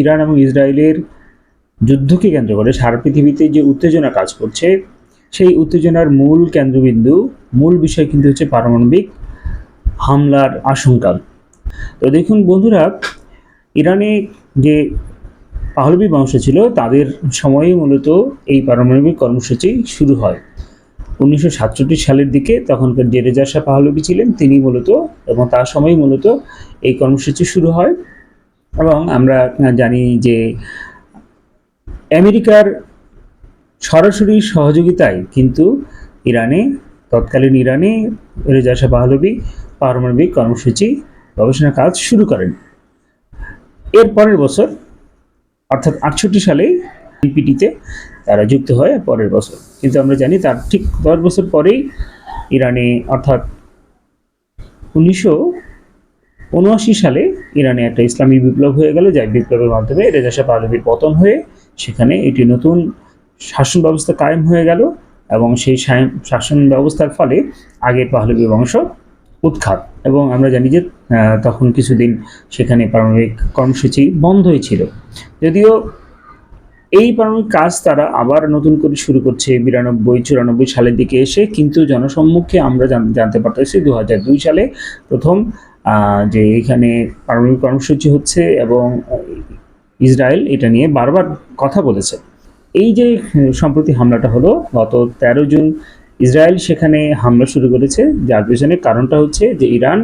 Iran এবং ইসরায়েলের যুদ্ধকে কেন্দ্র করে সারা পৃথিবীতে যে উত্তেজনা কাজ করছে, সেই উত্তেজনার মূল কেন্দ্রবিন্দু, মূল বিষয় কিন্তু হচ্ছে পারমাণবিক হামলার আশঙ্কা। তো দেখুন বন্ধুরা, ইরানে যে পাহলবি বংশ ছিল, তাদের সময়ে মূলত এই পারমাণবিক কর্মসূচি শুরু হয়। উনিশশো সাতষট্টি সালের দিকে তখনকার যে রেজা শাহ পাহলবি ছিলেন, তিনি মূলত এবং তার সময় মূলত এই কর্মসূচি শুরু হয়। এবং আমরা জানি যে আমেরিকার সরাসরি সহযোগিতায় কিন্তু ইরানে, তৎকালীন ইরানে রেজা শাহ পাহলবি পারমাণবিক কর্মসূচি গবেষণা কাজ শুরু করেন। এর পরের বছর, অর্থাৎ আটষট্টি সালে পিপিটিতে তারা যুক্ত হয় পরের বছর। কিন্তু আমরা জানি তার ঠিক দশ বছর পরেই ইরানে, অর্থাৎ উনিশশো উনআশি সালে ইরানে একটা ইসলামী বিপ্লব হয়ে গেল, যাই বিপ্লবের মাধ্যমে রেজা শাহ পাহলবির পতন হয়ে সেখানে একটি নতুন শাসন ব্যবস্থা কায়েম হয়ে গেল এবং সেই শাসন ব্যবস্থার ফলে আগের পাহলবি বংশ উৎখাত এবং আমরা জানি যে তখন কিছুদিন সেখানে পারমাণবিক কর্মসূচি বন্ধই ছিল। যদিও এই পারমাণবিক কাজ তারা আবার নতুন করে শুরু করছে বিরানব্বই, চুরানব্বই সালের দিকে এসে, কিন্তু জনসম্মুখে আমরা জান- জানতে পারতেছি দু হাজার দুই সালে প্রথম যে এখানে পারমাণবিক কর্মসূচি হচ্ছে এবং ইসরায়েল এটা নিয়ে বারবার কথা বলেছে। এই যে সম্প্রতি হামলাটা হলো, গত তেরো জুন ইসরায়েল সেখানে হামলা শুরু করেছে। যার পেছনে কারণটা হচ্ছে যে ইরান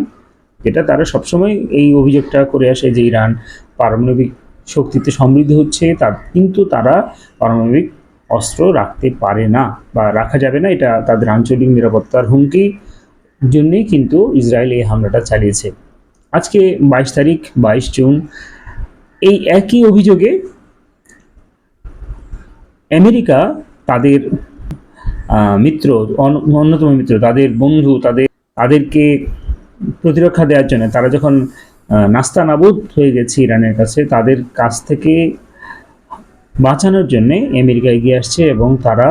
এটা তারা সবসময় এই অভিযোগটা করে আসে যে ইরান পারমাণবিক শক্তিতে সমৃদ্ধ হচ্ছে তার কিন্তু তারা পারমাণবিক অস্ত্র রাখতে পারে না বা রাখা যাবে না। এটা তাদের আঞ্চলিক নিরাপত্তার হুমকি। জন্যই কিন্তু ইসরায়েল এই হামলাটা চালিয়েছে। আজকে বাইশ তারিখ, বাইশ জুন, এই একই অভিযোগে আমেরিকা তাদের মিত্র অন্যতম মিত্র, তাদের বন্ধু, তাদের, তাদেরকে প্রতিরক্ষা দেওয়ার জন্য, তারা যখন নাস্তা নাবুদ হয়ে গেছে ইরানের কাছে, তাদের কাছ থেকে বাঁচানোর জন্য আমেরিকা এগিয়ে আসছে এবং তারা,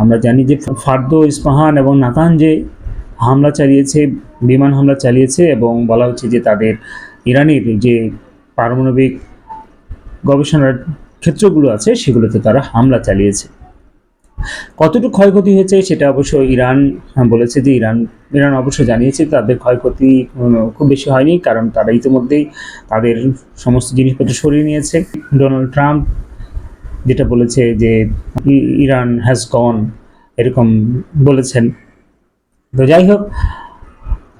আমরা জানি যে ফার্দো ইস্পাহান এবং নাতান যে হামলা চালিয়েছে, বিমান হামলা চালিয়েছে এবং বলা হচ্ছে যে তাদের ইরানের যে পারমাণবিক গবেষণার ক্ষেত্রগুলো আছে সেগুলোতে তারা হামলা চালিয়েছে। কতটুকু ক্ষয়ক্ষতি হয়েছে সেটা অবশ্য ইরান বলেছে যে ইরান ইরান অবশ্য জানিয়েছে তাদের ক্ষয়ক্ষতি খুব বেশি হয়নি কারণ তারা ইতিমধ্যেই তাদের সমস্ত জিনিসপত্র সরিয়ে নিয়েছে। ডোনাল্ড ট্রাম্প যেটা বলেছে যে ইরান হ্যাজ গন এরকম বলেছেন। তো যাই হোক,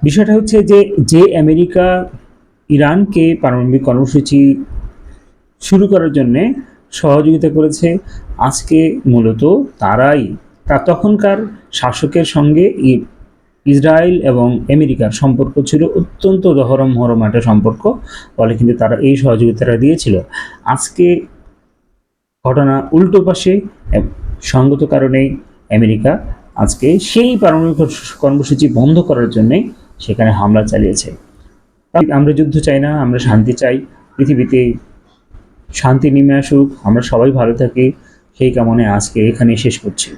বিষয়টা হচ্ছে যে যে আমেরিকা ইরানকে পারমাণবিক কর্মসূচি শুরু করার জন্যে সহযোগিতা করেছে, আজকে মূলত তারাই। তা তখনকার শাসকের সঙ্গে ইসরায়েল এবং আমেরিকার সম্পর্ক ছিল অত্যন্ত দহরম মহরম একটা সম্পর্ক, ফলে কিন্তু তারা এই সহযোগিতাটা দিয়েছিল। আজকে ঘটনা উল্টো পাশে সঙ্গত কারণে আমেরিকা আজকে সেই পারমাণবিক কর্মসূচি বন্ধ করার জন্যে সেখানে হামলা চালিয়েছে। আমরা যুদ্ধ চাই না, আমরা শান্তি চাই, পৃথিবীতে শান্তি নেমে আসুক, আমরা সবাই ভালো থাকি, সেই কামনে আজকে এখানে শেষ করছি।